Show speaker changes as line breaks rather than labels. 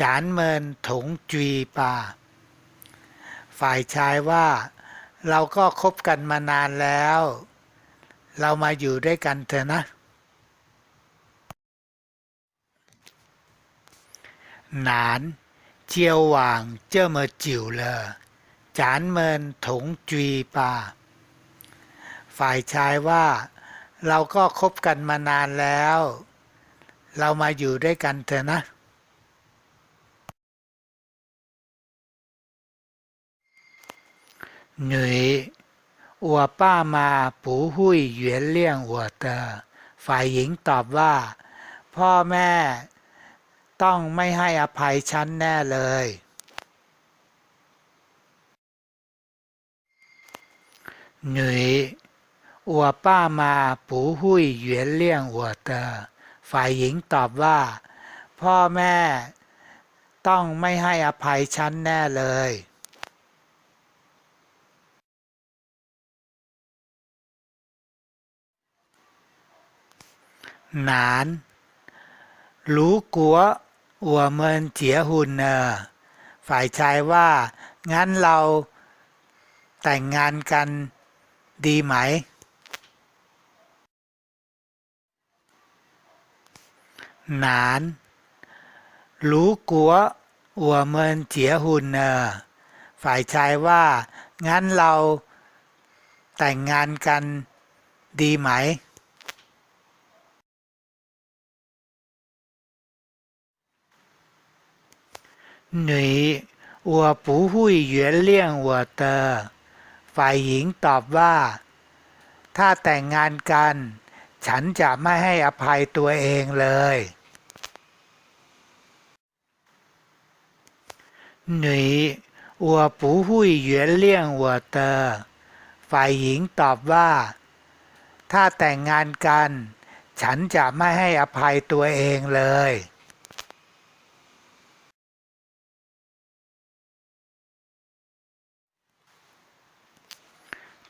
จานเมินถงจีปา ฝ่ายชายว่า เราก็คบกันมานานแล้ว เรามาอยู่ด้วยกันเถอะนะ หนานเจียวหว่างเจ้ามาจิ๋วเลอจานเมินถงจีปา ฝ่ายชายว่า เราก็คบกันมานานแล้ว เรามาอยู่ด้วยกันเถอะนะ 女我爸妈不会原谅我的ฝ่ายหญิงตอบว่า พ่อแม่ต้องไม่ให้อภัยฉันแน่เลย 女我爸妈不会原谅我的ฝ่ายหญิงตอบว่า พ่อแม่ต้องไม่ให้อภัยฉันแน่เลย 难如果我们结婚了ฝ่ายชายว่า งั้นเราแต่งงานกันดีไหม 难如果我们结婚了ฝ่ายชายว่า งั้นเราแต่งงานกันดีไหม 女我不会原谅我的ฝ่ายหญิงตอบว่า ถ้าแต่งงานกัน ฉันจะไม่ให้อภัยตัวเองเลย女我不会原谅我的ฝ่ายหญิงตอบว่า ถ้าแต่งงานกัน ฉันจะไม่ให้อภัยตัวเองเลย